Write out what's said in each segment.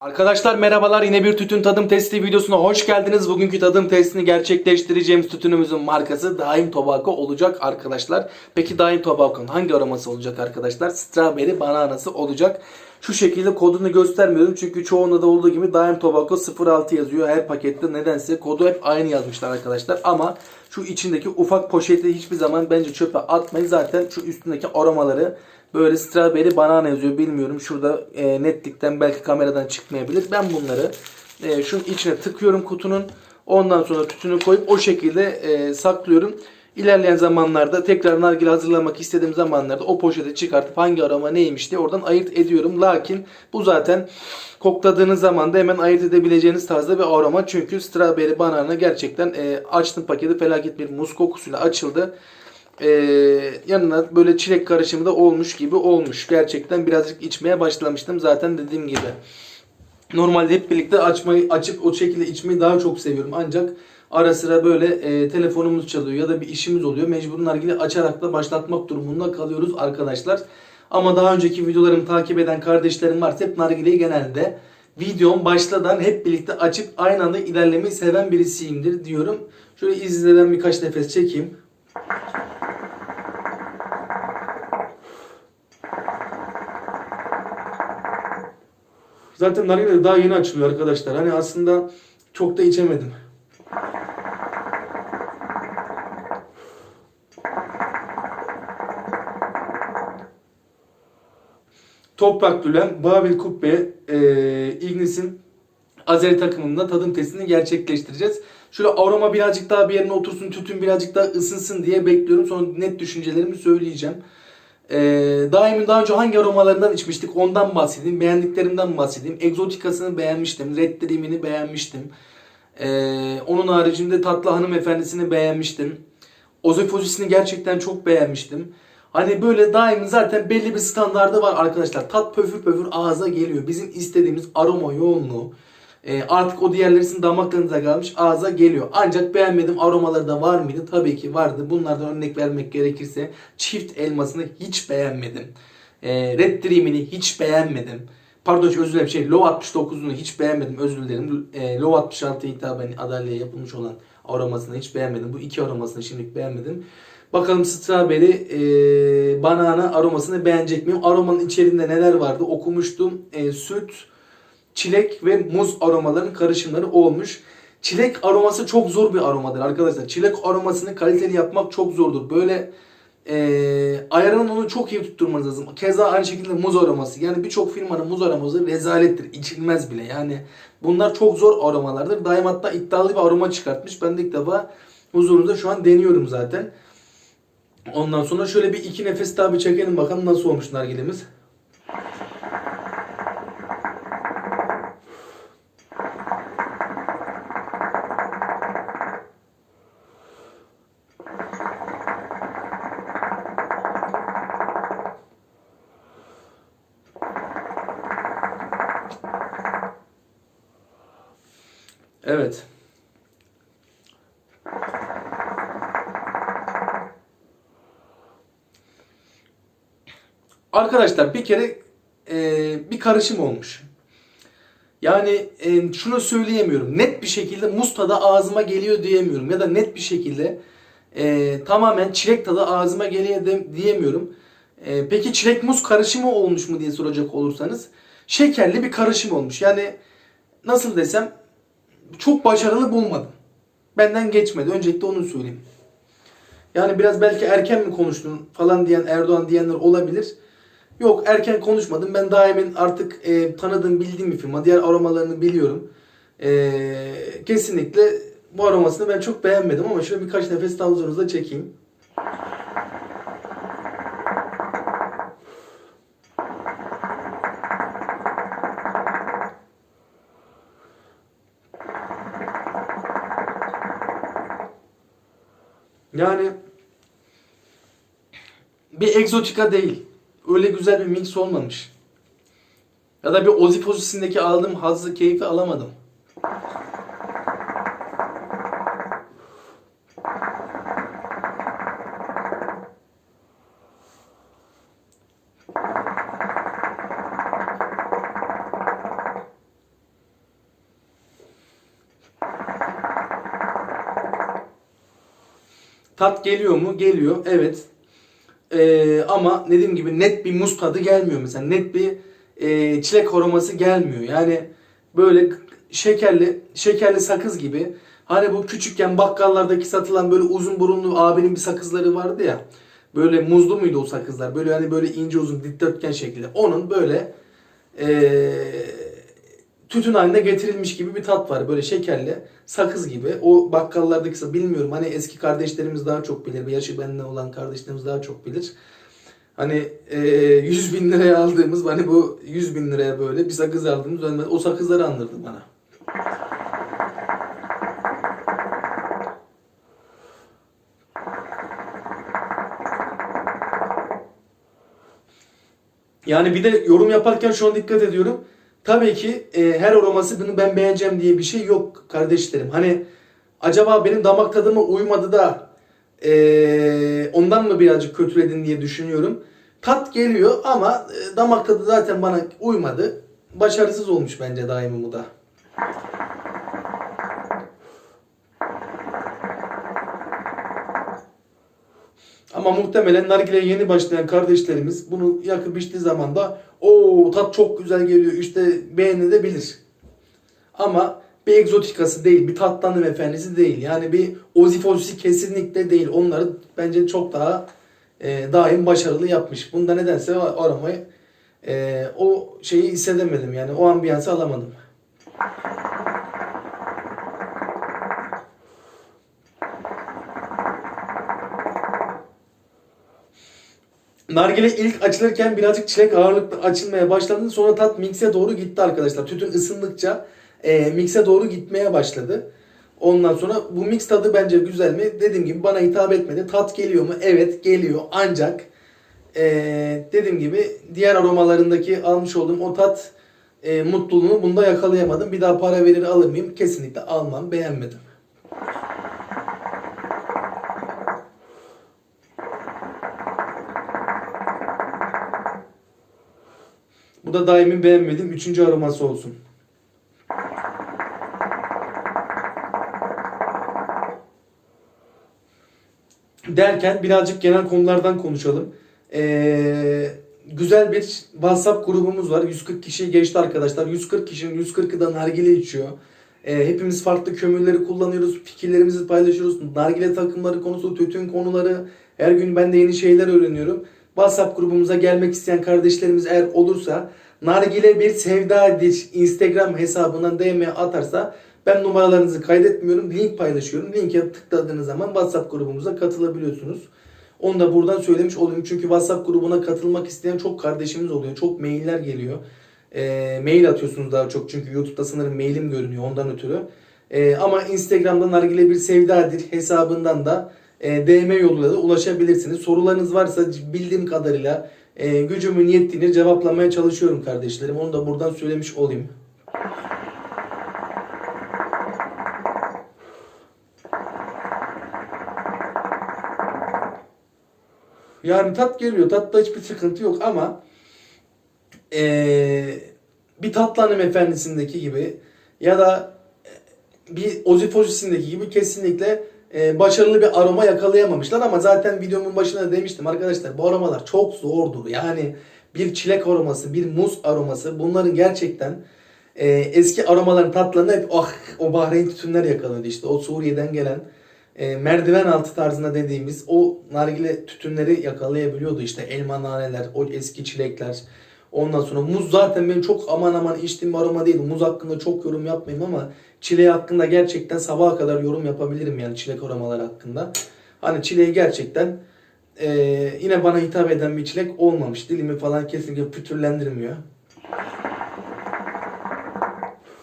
Arkadaşlar merhabalar yine bir tütün tadım testi videosuna hoş geldiniz. Bugünkü tadım testini gerçekleştireceğimiz tütünümüzün markası Daim Tobacco olacak arkadaşlar. Peki Daim Tobacco'nun hangi aroması olacak arkadaşlar? Strawberry bananası olacak. Şu şekilde kodunu göstermiyorum çünkü çoğunda da olduğu gibi Daim Tobacco 06 yazıyor her pakette. Nedense kodu hep aynı yazmışlar arkadaşlar ama şu içindeki ufak poşeti hiçbir zaman bence çöpe atmayın. Zaten şu üstündeki aromaları Böyle strawberry banana yazıyor bilmiyorum. Şurada e, netlikten belki kameradan çıkmayabilir. Ben bunları e, şunun içine tıkıyorum kutunun. Ondan sonra tütünü koyup o şekilde e, saklıyorum. İlerleyen zamanlarda tekrar nargile hazırlamak istediğim zamanlarda o poşeti çıkartıp hangi aroma neymiş diye oradan ayırt ediyorum. Lakin bu zaten kokladığınız zaman da hemen ayırt edebileceğiniz tarzda bir aroma. Çünkü strawberry banana gerçekten e, açtım paketi felaket bir muz kokusuyla açıldı. Ee, yanına böyle çilek karışımı da olmuş gibi olmuş. Gerçekten birazcık içmeye başlamıştım zaten dediğim gibi. Normalde hep birlikte açmayı açıp o şekilde içmeyi daha çok seviyorum. Ancak ara sıra böyle e, telefonumuz çalıyor ya da bir işimiz oluyor. Mecbur nargile açarak da başlatmak durumunda kalıyoruz arkadaşlar. Ama daha önceki videolarımı takip eden kardeşlerim varsa hep nargileyi genelde videom başladan hep birlikte açıp aynı anda ilerlemeyi seven birisiyimdir diyorum. Şöyle izleden birkaç nefes çekeyim. Zaten nargile daha yeni açılıyor arkadaşlar. Hani aslında çok da içemedim. Toprak Dülen, Babil Kubbe, e, Ignis'in Azeri takımında tadım testini gerçekleştireceğiz. Şöyle aroma birazcık daha bir yerine otursun, tütün birazcık daha ısınsın diye bekliyorum. Sonra net düşüncelerimi söyleyeceğim. Ee, daimin daha önce hangi aromalarından içmiştik ondan bahsedeyim. Beğendiklerimden bahsedeyim. Egzotikasını beğenmiştim. Red Dream'ini beğenmiştim. Ee, onun haricinde Tatlı Hanımefendisini beğenmiştim. Ozefozisini gerçekten çok beğenmiştim. Hani böyle daimin zaten belli bir standardı var arkadaşlar. Tat pöfür pöfür ağza geliyor. Bizim istediğimiz aroma yoğunluğu. E, artık o diğerleri sizin damaklarınıza kalmış ağza geliyor. Ancak beğenmedim aromaları da var mıydı? Tabii ki vardı. Bunlardan örnek vermek gerekirse çift elmasını hiç beğenmedim. E, Red Dream'ini hiç beğenmedim. Pardon özür dilerim şey Low 69'unu hiç beğenmedim özür dilerim. E, Low 66 hitaben adalyeye yapılmış olan aromasını hiç beğenmedim. Bu iki aromasını şimdilik beğenmedim. Bakalım strawberry e, banana aromasını beğenecek miyim? Aromanın içerisinde neler vardı okumuştum. E, süt, çilek ve muz aromaların karışımları olmuş. Çilek aroması çok zor bir aromadır arkadaşlar. Çilek aromasını kaliteli yapmak çok zordur. Böyle e, ayarının onu çok iyi tutturmanız lazım. Keza aynı şekilde muz aroması. Yani birçok firmanın muz aroması rezalettir. İçilmez bile. Yani bunlar çok zor aromalardır. Daim hatta iddialı bir aroma çıkartmış. Ben de ilk defa huzurunuzda şu an deniyorum zaten. Ondan sonra şöyle bir iki nefes daha bir çekelim bakalım nasıl olmuş nargilemiz. Arkadaşlar bir kere e, bir karışım olmuş. Yani e, şunu söyleyemiyorum. Net bir şekilde muz tadı ağzıma geliyor diyemiyorum. Ya da net bir şekilde e, tamamen çilek tadı ağzıma geliyor de, diyemiyorum. E, peki çilek muz karışımı olmuş mu diye soracak olursanız. Şekerli bir karışım olmuş. Yani nasıl desem çok başarılı bulmadım. Benden geçmedi. Öncelikle onu söyleyeyim. Yani biraz belki erken mi konuştun falan diyen Erdoğan diyenler olabilir. Yok erken konuşmadım. Ben daimin artık e, tanıdığım bildiğim bir firma. Diğer aromalarını biliyorum. E, kesinlikle bu aromasını ben çok beğenmedim ama şöyle birkaç nefes daha huzurunuzda çekeyim. Yani bir egzotika değil öyle güzel bir mix olmamış. Ya da bir Ozi pozisindeki aldığım hazzı, keyfi alamadım. Tat geliyor mu? Geliyor. Evet. Ee, ama dediğim gibi net bir muz tadı gelmiyor mesela. Net bir e, çilek aroması gelmiyor. Yani böyle şekerli şekerli sakız gibi. Hani bu küçükken bakkallardaki satılan böyle uzun burunlu abinin bir sakızları vardı ya. Böyle muzlu muydu o sakızlar? Böyle hani böyle ince uzun dikdörtgen şeklinde. Onun böyle eee tütün haline getirilmiş gibi bir tat var. Böyle şekerli, sakız gibi. O bakkallardaki bilmiyorum hani eski kardeşlerimiz daha çok bilir. Yaşı benden olan kardeşlerimiz daha çok bilir. Hani eee 100 bin liraya aldığımız hani bu 100 bin liraya böyle bir sakız aldığımız o sakızları andırdı bana. Yani bir de yorum yaparken şu an dikkat ediyorum. Tabii ki e, her aroması bunu ben beğeneceğim diye bir şey yok kardeşlerim. Hani acaba benim damak tadıma uymadı da e, ondan mı birazcık kötüledin diye düşünüyorum. Tat geliyor ama e, damak tadı zaten bana uymadı. Başarısız olmuş bence daimi bu da. Ama muhtemelen nargileye yeni başlayan kardeşlerimiz bunu yakıp içtiği zaman da o tat çok güzel geliyor işte beğenilebilir. Ama bir egzotikası değil, bir tatlı efendisi değil. Yani bir ozifosisi kesinlikle değil. Onları bence çok daha e, daim başarılı yapmış. Bunda nedense o aromayı e, o şeyi hissedemedim yani o ambiyansı alamadım. Nargile ilk açılırken birazcık çilek ağırlıklı açılmaya başladı. Sonra tat mikse doğru gitti arkadaşlar. Tütün ısındıkça e, mikse doğru gitmeye başladı. Ondan sonra bu mix tadı bence güzel mi? Dediğim gibi bana hitap etmedi. Tat geliyor mu? Evet geliyor. Ancak e, dediğim gibi diğer aromalarındaki almış olduğum o tat e, mutluluğunu bunda yakalayamadım. Bir daha para verir alır mıyım? Kesinlikle almam. Beğenmedim. Bu da daimi beğenmediğim üçüncü aroması olsun. Derken birazcık genel konulardan konuşalım. Ee, güzel bir WhatsApp grubumuz var. 140 kişi geçti arkadaşlar. 140 kişinin 140'ı da nargile içiyor. Ee, hepimiz farklı kömürleri kullanıyoruz. Fikirlerimizi paylaşıyoruz. Nargile takımları konusu, tütün konuları. Her gün ben de yeni şeyler öğreniyorum. WhatsApp grubumuza gelmek isteyen kardeşlerimiz eğer olursa Nargile bir sevdadır Instagram hesabından DM atarsa ben numaralarınızı kaydetmiyorum. Link paylaşıyorum. Linke tıkladığınız zaman WhatsApp grubumuza katılabiliyorsunuz. Onu da buradan söylemiş olayım. Çünkü WhatsApp grubuna katılmak isteyen çok kardeşimiz oluyor. Çok mailler geliyor. E, mail atıyorsunuz daha çok. Çünkü YouTube'da sanırım mailim görünüyor ondan ötürü. E, ama Instagram'da Nargile bir sevdadır hesabından da e, DM yoluyla da ulaşabilirsiniz. Sorularınız varsa bildiğim kadarıyla e, gücümün yettiğini cevaplamaya çalışıyorum kardeşlerim. Onu da buradan söylemiş olayım. Yani tat geliyor. Tatta hiçbir sıkıntı yok ama eee, bir tatlı hanımefendisindeki gibi ya da bir ozifojisindeki gibi kesinlikle e, başarılı bir aroma yakalayamamışlar ama zaten videomun başında da demiştim arkadaşlar bu aromalar çok zordur. Yani bir çilek aroması, bir muz aroması bunların gerçekten e, eski aromaların tatlarını hep ah o Bahreyn tütünler yakaladı işte o Suriye'den gelen e, merdiven altı tarzında dediğimiz o nargile tütünleri yakalayabiliyordu işte elma naneler, o eski çilekler. Ondan sonra muz zaten benim çok aman aman içtiğim bir aroma değil. Muz hakkında çok yorum yapmayayım ama çileği hakkında gerçekten sabaha kadar yorum yapabilirim yani çilek aromaları hakkında. Hani çileği gerçekten e, yine bana hitap eden bir çilek olmamış. Dilimi falan kesinlikle pütürlendirmiyor.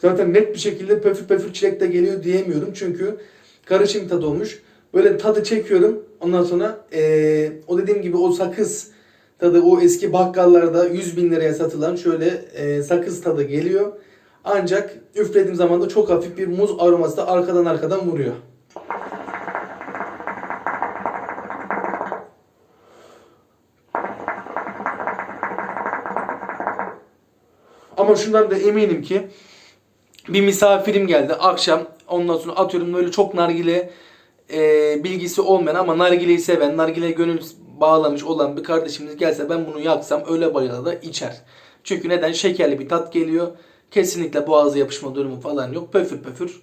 Zaten net bir şekilde pöfür pöfür çilek de geliyor diyemiyorum. Çünkü karışım tadı olmuş. Böyle tadı çekiyorum. Ondan sonra eee, o dediğim gibi o sakız tadı o eski bakkallarda 100 bin liraya satılan şöyle eee, sakız tadı geliyor. Ancak üflediğim zaman da çok hafif bir muz aroması da arkadan arkadan vuruyor. Ama şundan da eminim ki bir misafirim geldi akşam ondan sonra atıyorum böyle çok nargile e, bilgisi olmayan ama nargileyi seven, nargileye gönül bağlamış olan bir kardeşimiz gelse ben bunu yaksam öyle bayıla da içer. Çünkü neden? Şekerli bir tat geliyor. Kesinlikle boğaza yapışma durumu falan yok. Pöfür pöfür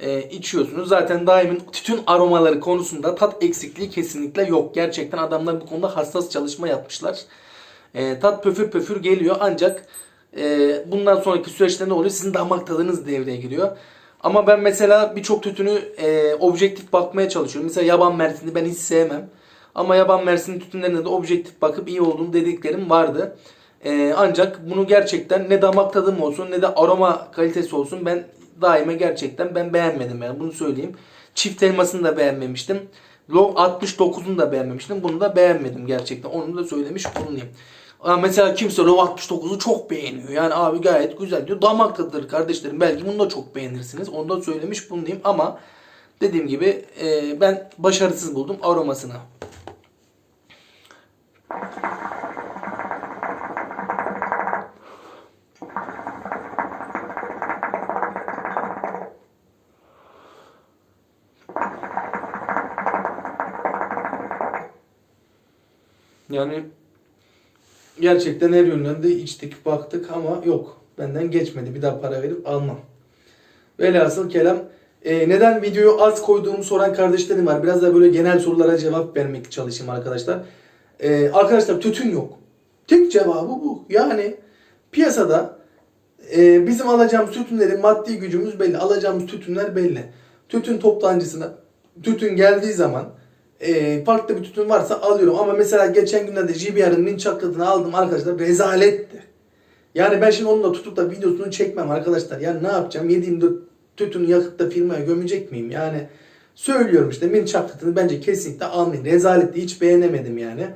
e, içiyorsunuz. Zaten daimin tütün aromaları konusunda tat eksikliği kesinlikle yok. Gerçekten adamlar bu konuda hassas çalışma yapmışlar. E, tat pöfür pöfür geliyor ancak e, bundan sonraki süreçte ne oluyor? Sizin damak tadınız devreye giriyor. Ama ben mesela birçok tütünü e, objektif bakmaya çalışıyorum. Mesela yaban mersini ben hiç sevmem. Ama yaban mersini tütünlerine de objektif bakıp iyi olduğunu dediklerim vardı. E, ancak bunu gerçekten ne damak tadım olsun ne de aroma kalitesi olsun ben daima gerçekten ben beğenmedim yani bunu söyleyeyim. Çift elmasını da beğenmemiştim. Low 69'unu da beğenmemiştim. Bunu da beğenmedim gerçekten. Onu da söylemiş bulunayım. Ama mesela kimse Low 69'u çok beğeniyor. Yani abi gayet güzel diyor. Damak tadıdır kardeşlerim. Belki bunu da çok beğenirsiniz. Onu da söylemiş bulunayım. Ama dediğim gibi e, ben başarısız buldum aromasını. Yani gerçekten her yönden de içtik baktık ama yok. Benden geçmedi. Bir daha para verip almam. Velhasıl kelam e, neden videoyu az koyduğumu soran kardeşlerim var. Biraz da böyle genel sorulara cevap vermek çalışayım arkadaşlar. E, arkadaşlar tütün yok. Tek cevabı bu. Yani piyasada e, bizim alacağımız tütünlerin maddi gücümüz belli. Alacağımız tütünler belli. Tütün toptancısına tütün geldiği zaman e, farklı bir tütün varsa alıyorum. Ama mesela geçen günlerde JBR'ın min çaklatını aldım arkadaşlar. Rezaletti. Yani ben şimdi onunla tutup da videosunu çekmem arkadaşlar. Yani ne yapacağım? Yediğimde tütünü yakıp da firmaya gömecek miyim? Yani söylüyorum işte min çaklatını bence kesinlikle almayın. Rezaletti. Hiç beğenemedim yani.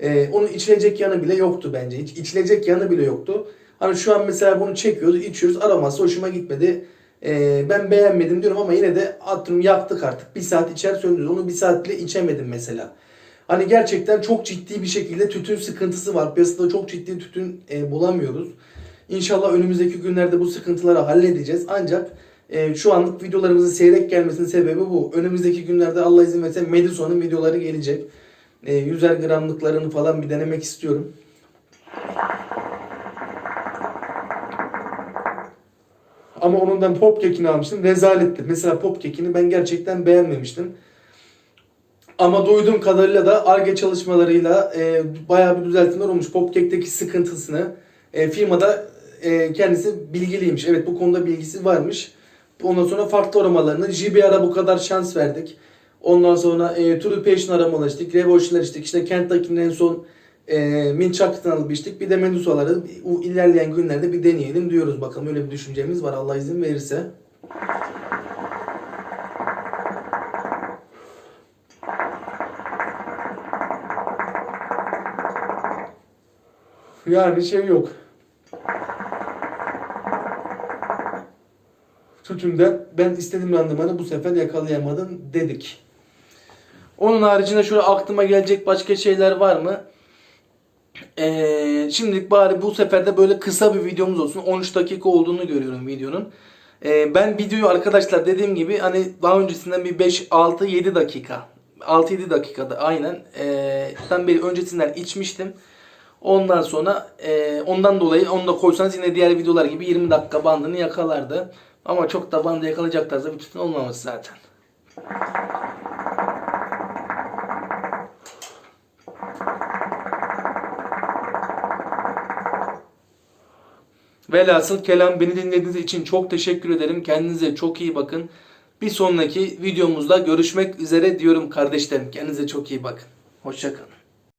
Ee, onun içilecek yanı bile yoktu bence. Hiç içilecek yanı bile yoktu. Hani şu an mesela bunu çekiyoruz, içiyoruz. Aroması hoşuma gitmedi. Ee, ben beğenmedim diyorum ama yine de attım yaktık artık. Bir saat içer söndürürüz. Onu bir saat bile içemedim mesela. Hani gerçekten çok ciddi bir şekilde tütün sıkıntısı var. Piyasada çok ciddi tütün e, bulamıyoruz. İnşallah önümüzdeki günlerde bu sıkıntıları halledeceğiz. Ancak e, şu anlık videolarımızın seyrek gelmesinin sebebi bu. Önümüzdeki günlerde Allah izin verirse Medison'un videoları gelecek. E, 100'er gramlıklarını falan bir denemek istiyorum. Ama onun ben pop kekini almıştım. Rezaletti. Mesela pop kekini ben gerçekten beğenmemiştim. Ama duyduğum kadarıyla da ARGE çalışmalarıyla e, bayağı bir düzeltmeler olmuş. Popcake'deki sıkıntısını e, firmada e, kendisi bilgiliymiş. Evet bu konuda bilgisi varmış. Ondan sonra farklı aramalarını JBR'a bu kadar şans verdik. Ondan sonra e, True Passion aramalar içtik. Revolution'lar içtik. İşte Kentucky'nin en son e, Mint Chocolat'ını alıp içtik. Bir de Medusa'ları ilerleyen günlerde bir deneyelim diyoruz. Bakalım öyle bir düşüncemiz var Allah izin verirse. Yani şey yok. Tütünden ben istediğim randımanı bu sefer yakalayamadım dedik. Onun haricinde şöyle aklıma gelecek başka şeyler var mı? Ee, şimdilik bari bu sefer de böyle kısa bir videomuz olsun. 13 dakika olduğunu görüyorum videonun. Ee, ben videoyu arkadaşlar dediğim gibi hani daha öncesinden bir 5, 6, 7 dakika 6-7 dakikada aynen ee, ben bir öncesinden içmiştim. Ondan sonra e, ondan dolayı onu da koysanız yine diğer videolar gibi 20 dakika bandını yakalardı. Ama çok da bandı yakalayacak tarzda bir tütün olmaması zaten. Velhasıl kelam beni dinlediğiniz için çok teşekkür ederim. Kendinize çok iyi bakın. Bir sonraki videomuzda görüşmek üzere diyorum kardeşlerim. Kendinize çok iyi bakın. Hoşçakalın.